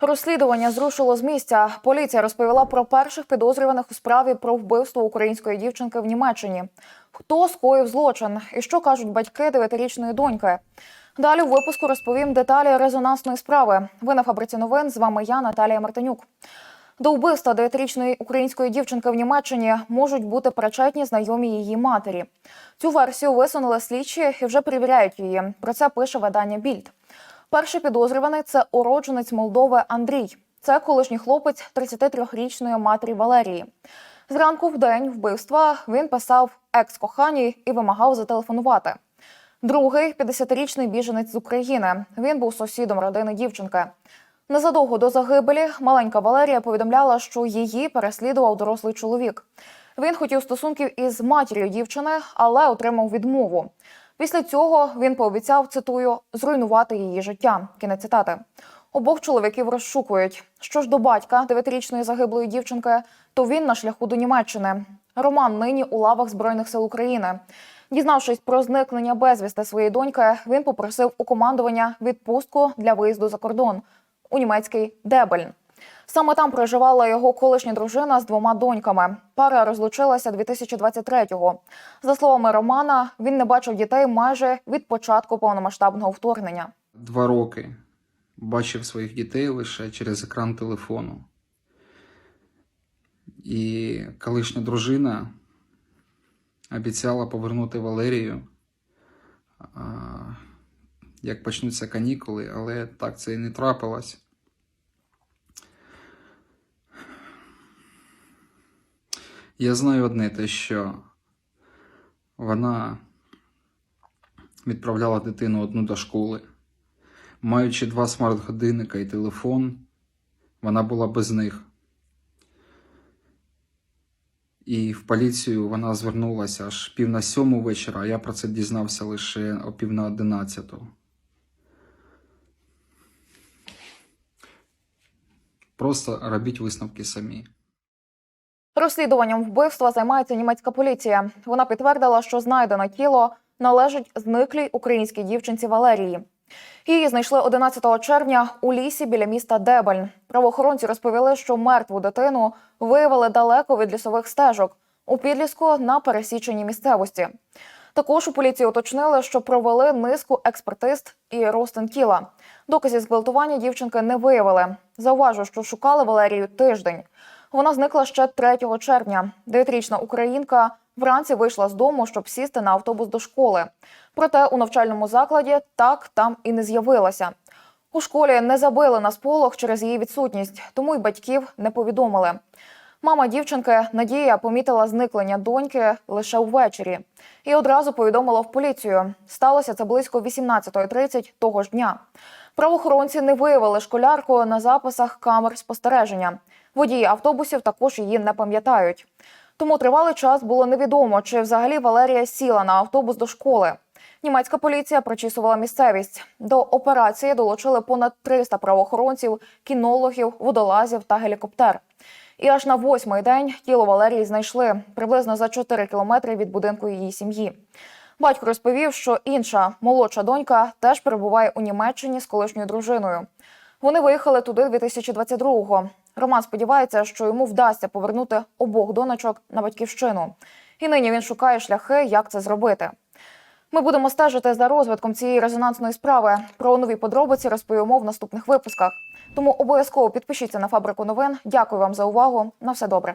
Розслідування зрушило з місця. Поліція розповіла про перших підозрюваних у справі про вбивство української дівчинки в Німеччині. Хто скоїв злочин і що кажуть батьки дев'ятирічної доньки? Далі у випуску розповім деталі резонансної справи. Ви на фабриці новин. З вами я, Наталія Мартинюк. До вбивства дев'ятирічної української дівчинки в Німеччині можуть бути причетні знайомі її матері. Цю версію висунули слідчі і вже перевіряють її. Про це пише видання Більд. Перший підозрюваний це уродженець Молдови Андрій. Це колишній хлопець 33-річної матері Валерії. Зранку в день вбивства він писав екс-коханій і вимагав зателефонувати. Другий 50-річний біженець з України. Він був сусідом родини дівчинки. Незадовго до загибелі маленька Валерія повідомляла, що її переслідував дорослий чоловік. Він хотів стосунків із матір'ю дівчини, але отримав відмову. Після цього він пообіцяв, цитую, зруйнувати її життя. Кінець цитати. Обох чоловіків розшукують. Що ж до батька дев'ятирічної загиблої дівчинки, то він на шляху до Німеччини. Роман нині у лавах Збройних сил України. Дізнавшись про зникнення безвісти своєї доньки, він попросив у командування відпустку для виїзду за кордон у німецький Дебельн. Саме там проживала його колишня дружина з двома доньками. Пара розлучилася 2023-го. За словами Романа, він не бачив дітей майже від початку повномасштабного вторгнення. Два роки бачив своїх дітей лише через екран телефону. І колишня дружина обіцяла повернути Валерію, як почнуться канікули, але так це і не трапилось. Я знаю одне те, що вона відправляла дитину одну до школи. Маючи два смарт-годинника і телефон, вона була без них. І в поліцію вона звернулася аж пів на сьому вечора, а я про це дізнався лише о пів на одинадцяту. Просто робіть висновки самі. Розслідуванням вбивства займається німецька поліція. Вона підтвердила, що знайдене тіло належить зниклій українській дівчинці Валерії. Її знайшли 11 червня у лісі біля міста Дебельн. Правоохоронці розповіли, що мертву дитину виявили далеко від лісових стежок у підліску на пересіченій місцевості. Також у поліції уточнили, що провели низку експертиз і розтин тіла. Доказів зґвалтування дівчинки не виявили. Зауважу, що шукали Валерію тиждень. Вона зникла ще 3 червня. Дев'ятирічна українка вранці вийшла з дому, щоб сісти на автобус до школи. Проте у навчальному закладі так там і не з'явилася. У школі не забили на сполох через її відсутність, тому й батьків не повідомили. Мама дівчинки Надія помітила зникнення доньки лише ввечері і одразу повідомила в поліцію. Сталося це близько 18.30 того ж дня. Правоохоронці не виявили школярку на записах камер спостереження. Водії автобусів також її не пам'ятають. Тому тривалий час було невідомо, чи взагалі Валерія сіла на автобус до школи. Німецька поліція прочісувала місцевість. До операції долучили понад 300 правоохоронців, кінологів, водолазів та гелікоптер. І аж на восьмий день тіло Валерії знайшли приблизно за 4 кілометри від будинку її сім'ї. Батько розповів, що інша молодша донька теж перебуває у Німеччині з колишньою дружиною. Вони виїхали туди 2022-го. Роман сподівається, що йому вдасться повернути обох донечок на батьківщину. І нині він шукає шляхи, як це зробити. Ми будемо стежити за розвитком цієї резонансної справи. Про нові подробиці розповімо в наступних випусках. Тому обов'язково підпишіться на фабрику новин. Дякую вам за увагу. На все добре.